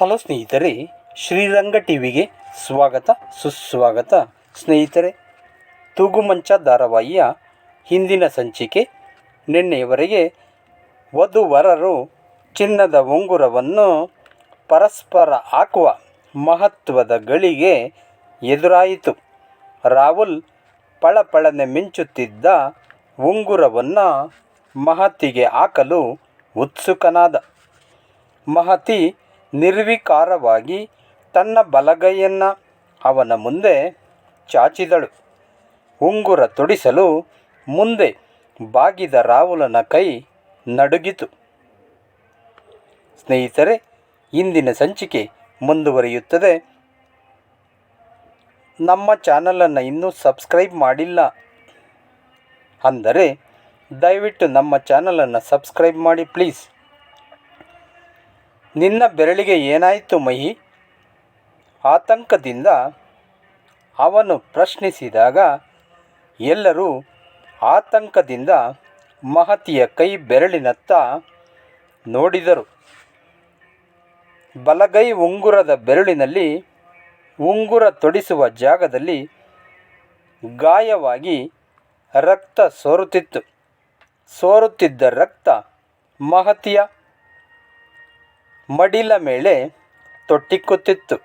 Hello ಸ್ನೇಹಿತರೆ, ಶ್ರೀರಂಗ ಟಿವಿಗೆ ಸ್ವಾಗತ, ಸುಸ್ವಾಗತ. ಸ್ನೇಹಿತರೆ ತೂಗುಮಂಚ ಧಾರಾವಾಹಿಯ ಹಿಂದಿನ ಸಂಚಿಕೆ ನಿನ್ನೆಯವರೆಗೆ ವಧುವರರು ಚಿನ್ನದ ಉಂಗುರವನ್ನು ಪರಸ್ಪರ ಹಾಕುವ ಮಹತ್ವದ ಗಳಿಗೆ ಎದುರಾಯಿತು. ರಾಹುಲ್ ಪಳಪಳನೆ ಮಿಂಚುತ್ತಿದ್ದ ಉಂಗುರವನ್ನು ಮಹತಿಗೆ ಹಾಕಲು ಉತ್ಸುಕನಾದ. ಮಹತಿ ನಿರ್ವಿಕಾರವಾಗಿ ತನ್ನ ಬಲಗೈಯನ್ನು ಅವನ ಮುಂದೆ ಚಾಚಿದಳು. ಉಂಗುರ ತೊಡಿಸಲು ಮುಂದೆ ಬಾಗಿದ ರಾಹುಲನ ಕೈ ನಡುಗಿತು. ಸ್ನೇಹಿತರೆ, ಇಂದಿನ ಸಂಚಿಕೆ ಮುಂದುವರಿಯುತ್ತದೆ. ನಮ್ಮ ಚಾನಲನ್ನು ಇನ್ನೂ ಸಬ್ಸ್ಕ್ರೈಬ್ ಮಾಡಿಲ್ಲ ಅಂದರೆ ದಯವಿಟ್ಟು ನಮ್ಮ ಚಾನಲನ್ನು ಸಬ್ಸ್ಕ್ರೈಬ್ ಮಾಡಿ ಪ್ಲೀಸ್. ನಿನ್ನ ಬೆರಳಿಗೆ ಏನಾಯಿತು ಮಹಿ? ಆತಂಕದಿಂದ ಅವನು ಪ್ರಶ್ನಿಸಿದಾಗ ಎಲ್ಲರೂ ಆತಂಕದಿಂದ ಮಹತಿಯ ಕೈ ಬೆರಳಿನತ್ತ ನೋಡಿದರು. ಬಲಗೈ ಉಂಗುರದ ಬೆರಳಿನಲ್ಲಿ ಉಂಗುರ ತೊಡಿಸುವ ಜಾಗದಲ್ಲಿ ಗಾಯವಾಗಿ ರಕ್ತ ಸೋರುತ್ತಿತ್ತು. ಸೋರುತ್ತಿದ್ದ ರಕ್ತ ಮಹತಿಯ ಮಡಿಲ ಮೇಲೆ ತೊಟ್ಟಿಕ್ಕುತ್ತಿತ್ತು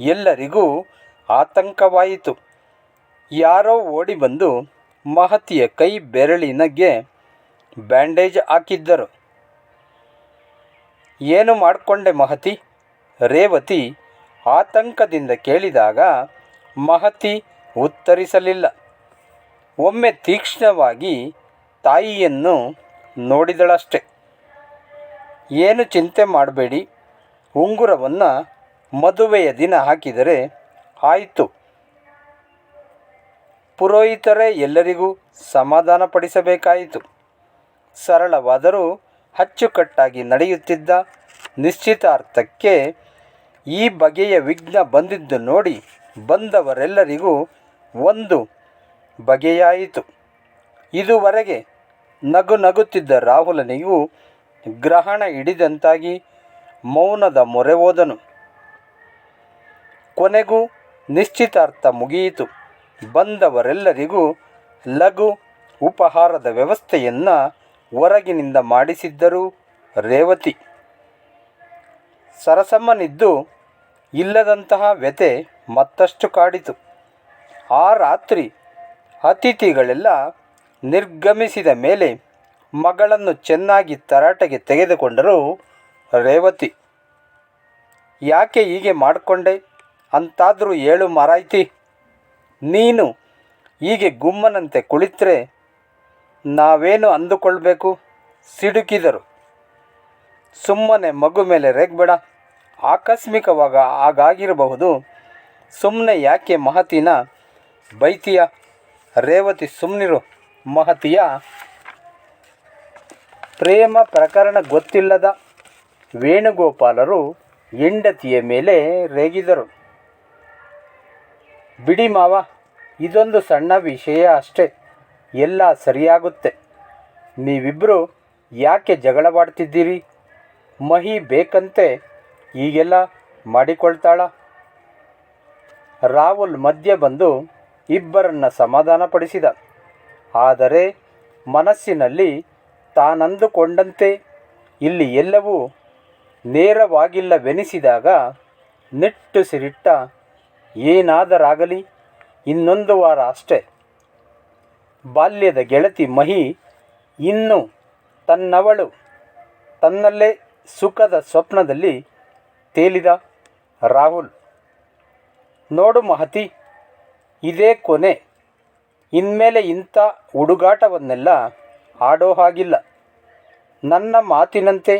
ಎಲ್ಲರಿಗೂ ಆತಂಕವಾಯಿತು. ಯಾರೋ ಓಡಿ ಬಂದು ಮಹತಿಯ ಕೈ ಬೆರಳಿನಗೆ ಬ್ಯಾಂಡೇಜ್ ಹಾಕಿದ್ದರು. ಏನು ಮಾಡಿಕೊಂಡೆ ಮಹತಿ? ರೇವತಿ ಆತಂಕದಿಂದ ಕೇಳಿದಾಗ ಮಹತಿ ಉತ್ತರಿಸಲಿಲ್ಲ. ಒಮ್ಮೆ ತೀಕ್ಷ್ಣವಾಗಿ ತಾಯಿಯನ್ನು ನೋಡಿದಳಷ್ಟೆ. ಏನು ಚಿಂತೆ ಮಾಡಬೇಡಿ. ಉಂಗುರವನ್ನು ಮದುವೆಯ ದಿನ ಹಾಕಿದರೆ ಆಯಿತು. ಪುರೋಹಿತರೇ, ಎಲ್ಲರಿಗೂ ಸಮಾಧಾನಪಡಿಸಬೇಕಾಯಿತು ಸರಳವಾದರೂ ಅಚ್ಚುಕಟ್ಟಾಗಿ ನಡೆಯುತ್ತಿದ್ದ ನಿಶ್ಚಿತಾರ್ಥಕ್ಕೆ ಈ ಬಗೆಯ ವಿಘ್ನ ಬಂದಿದ್ದು ನೋಡಿ ಬಂದವರೆಲ್ಲರಿಗೂ ಒಂದು ಬಗೆಯಾಯಿತು. ಇದುವರೆಗೆ ನಗು ನಗುತ್ತಿದ್ದ ರಾಹುಲನಿಗೂ ಗ್ರಹಣ ಹಿಡಿದಂತಾಗಿ ಮೌನದ ಮೊರೆ ಹೋದನು. ಕೊನೆಗೂ ನಿಶ್ಚಿತಾರ್ಥ ಮುಗಿಯಿತು. ಬಂದವರೆಲ್ಲರಿಗೂ ಲಘು ಉಪಹಾರದ ವ್ಯವಸ್ಥೆಯನ್ನು ಹೊರಗಿನಿಂದ ಮಾಡಿಸಿದ್ದರು ರೇವತಿ. ಸರಸಮ್ಮನಿದ್ದು ಇಲ್ಲದಂತಹ ವ್ಯತೆ ಮತ್ತಷ್ಟು ಕಾಡಿತು. ಆ ರಾತ್ರಿ ಅತಿಥಿಗಳೆಲ್ಲ ನಿರ್ಗಮಿಸಿದ ಮೇಲೆ ಮಗಳನ್ನು ಚೆನ್ನಾಗಿ ತರಾಟೆಗೆ ತೆಗೆದುಕೊಂಡರು ರೇವತಿ. ಯಾಕೆ ಹೀಗೆ ಮಾಡಿಕೊಂಡೆ? ಅಂತಾದರೂ ಏಳು ಮಾರಾಯ್ತಿ. ನೀನು ಹೀಗೆ ಗುಮ್ಮನಂತೆ ಕುಳಿತರೆ ನಾವೇನು ಅಂದುಕೊಳ್ಬೇಕು? ಸಿಡುಕಿದರು. ಸುಮ್ಮನೆ ಮಗು ಮೇಲೆ ರೇಗ್ಬೇಡ. ಆಕಸ್ಮಿಕವಾಗ ಹಾಗಾಗಿರಬಹುದು. ಸುಮ್ಮನೆ ಯಾಕೆ ಮಹತಿನ ಬೈತೀಯ? ರೇವತಿ ಸುಮ್ಮನಿರು ಮಹತಿಯ ಪ್ರೇಮ ಪ್ರಕರಣ ಗೊತ್ತಿಲ್ಲದ ವೇಣುಗೋಪಾಲರು ಹೆಂಡತಿಯ ಮೇಲೆ ರೇಗಿದರು. ಬಿಡಿ ಮಾವ, ಇದೊಂದು ಸಣ್ಣ ವಿಷಯ ಅಷ್ಟೇ, ಎಲ್ಲ ಸರಿಯಾಗುತ್ತೆ. ನೀವಿಬ್ಬರು ಯಾಕೆ ಜಗಳವಾಡ್ತಿದ್ದೀರಿ? ಮಹಿ ಬೇಕಂತೆ ಈಗೆಲ್ಲ ಮಾಡಿಕೊಳ್ತಾಳ? ರಾಹುಲ್ ಮಧ್ಯ ಬಂದು ಇಬ್ಬರನ್ನ ಸಮಾಧಾನಪಡಿಸಿದ. ಆದರೆ ಮನಸ್ಸಿನಲ್ಲಿ ತಾನಂದುಕೊಂಡಂತೆ ಇಲ್ಲಿ ಎಲ್ಲವೂ ನೇರವಾಗಿಲ್ಲವೆನಿಸಿದಾಗ ನಿಟ್ಟುಸಿರಿಟ್ಟ ಏನಾದರಾಗಲಿ ಇನ್ನೊಂದು ವಾರ ಅಷ್ಟೆ. ಬಾಲ್ಯದ ಗೆಳತಿ ಮಹಿ ಇನ್ನು ತನ್ನವಳು, ತನ್ನಲ್ಲೇ ಸುಖದ ಸ್ವಪ್ನದಲ್ಲಿ ತೇಲಿದ ರಾಹುಲ್. ನೋಡು ಮಹತಿ, ಇದೇ ಕೊನೆ. ಇನ್ಮೇಲೆ ಇಂಥ ಹುಡುಗಾಟವನ್ನೆಲ್ಲ ಆಡೋ ಹಾಗಿಲ್ಲ. ನನ್ನ ಮಾತಿನಂತೆ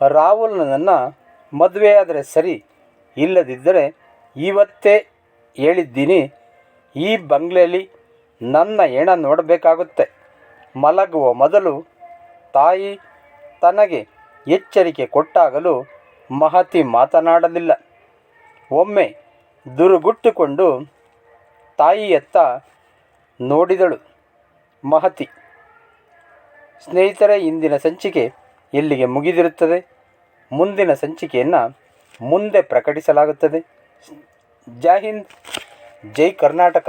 ರಾಹುಲ್ನನ್ನು ಮದುವೆಯಾದರೆ ಸರಿ ಇಲ್ಲದಿದ್ದರೆ ಇವತ್ತೇ ಹೇಳಿದ್ದೀನಿ, ಈ ಬಂಗ್ಲೆಯಲ್ಲಿ ನನ್ನ ಹೆಣ ನೋಡಬೇಕಾಗುತ್ತೆ. ಮಲಗುವ ಮೊದಲು ತಾಯಿ ತನಗೆ ಎಚ್ಚರಿಕೆ ಕೊಟ್ಟಾಗಲೂ ಮಹತಿ ಮಾತನಾಡಲಿಲ್ಲ. ಒಮ್ಮೆ ದುರುಗುಟ್ಟುಕೊಂಡು ತಾಯಿಯತ್ತ ನೋಡಿದಳು ಮಹತಿ. ಸ್ನೇಹಿತರೆ ಇಂದಿನ ಸಂಚಿಕೆ ಇಲ್ಲಿಗೆ ಮುಗಿದಿರುತ್ತದೆ? ಮುಂದಿನ ಸಂಚಿಕೆಯನ್ನು ಮುಂದೆ ಪ್ರಕಟಿಸಲಾಗುತ್ತದೆ. ಜೈ ಹಿಂದ್ ಜೈ ಕರ್ನಾಟಕ.